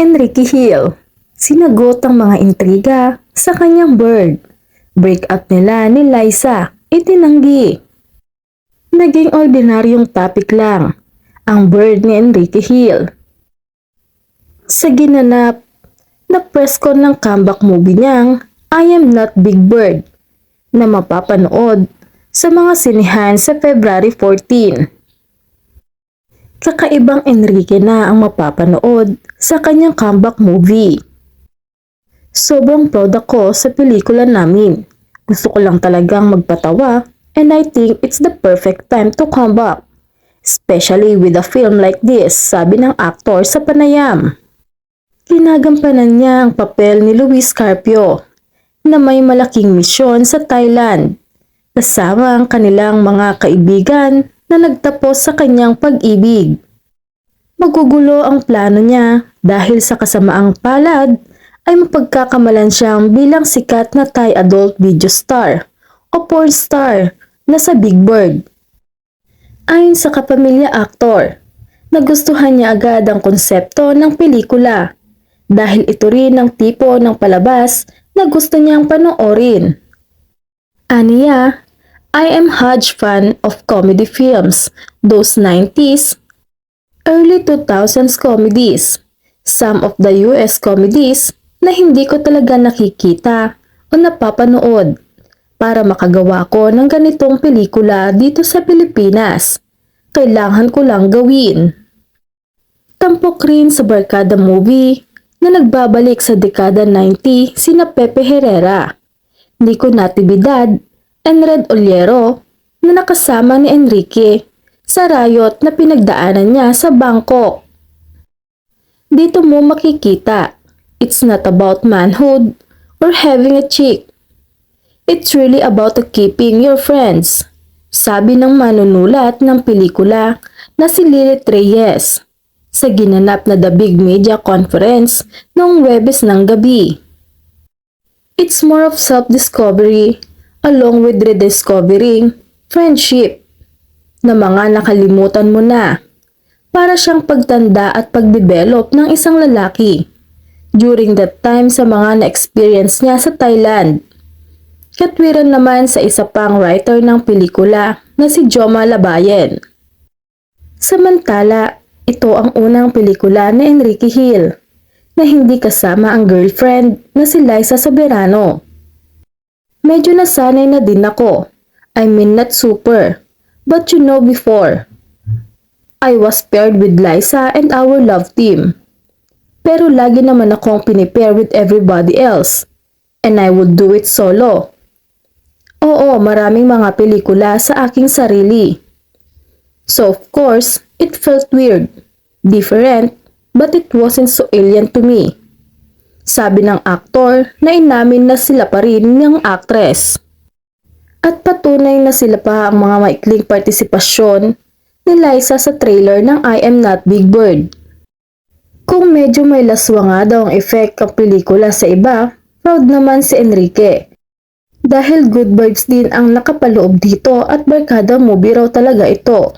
Enrique Hill. Sinagot ang mga intriga sa kanyang bird. Breakup nila ni Liza, itinanggi. Naging ordinaryong topic lang ang bird ni Enrique Hill. Sa ginanap na press con ng comeback movie niyang I Am Not Big Bird na mapapanood sa mga sinihan sa February 14. Kakaibang Enrique na ang mapapanood sa kanyang comeback movie. Sobrang proud ako sa pelikula namin. Gusto ko lang talagang magpatawa and I think it's the perfect time to come back. Especially with a film like this, sabi ng aktor sa panayam. Kinagampanan niya ang papel ni Luis Carpio na may malaking misyon sa Thailand kasama ang kanilang mga kaibigan na nagtapos sa kanyang pag-ibig. Magugulo ang plano niya dahil sa kasamaang palad ay mapagkakamalan siyang bilang sikat na Thai adult video star o porn star na sa Big Bird. Ayon sa kapamilya aktor, nagustuhan niya agad ang konsepto ng pelikula dahil ito rin ang tipo ng palabas na gusto niyang panoorin. Aniya, I am huge fan of comedy films, those 90s, early 2000s comedies, some of the US comedies na hindi ko talaga nakikita o napapanood para makagawa ko ng ganitong pelikula dito sa Pilipinas. Kailangan ko lang gawin. Tampok rin sa Barkada movie na nagbabalik sa dekada 90 sina Pepe Herrera, Nico Natividad, and Red Oliero na nakasama ni Enrique sa riot na pinagdaanan niya sa Bangkok. Dito mo makikita, it's not about manhood or having a chick. It's really about keeping your friends, sabi ng manunulat ng pelikula na si Lilith Reyes sa ginanap na The Big Media Conference noong Webes ng gabi. It's more of self-discovery along with rediscovering friendship na mga nakalimutan mo na para siyang pagtanda at pagdevelop ng isang lalaki during that time sa mga na-experience niya sa Thailand. Katwiran naman sa isa pang writer ng pelikula na si Joma Labayen. Samantala, ito ang unang pelikula ni Enrique Hill na hindi kasama ang girlfriend na si Liza Soberano. Medyo nasanay na din ako. I mean not super, but you know before. I was paired with Liza and our love team. Pero lagi naman akong pinipair with everybody else. And I would do it solo. Oo, maraming mga pelikula sa aking sarili. So of course, it felt weird, different, but it wasn't so alien to me. Sabi ng aktor na inamin na sila pa rin ng actress. At patunay na sila pa ang mga maikling partisipasyon ni Liza sa trailer ng I Am Not Big Bird. Kung medyo may laswa nga daw ang effect ang pelikula sa iba, proud naman si Enrique. Dahil good vibes din ang nakapaloob dito at barkada movie raw talaga ito.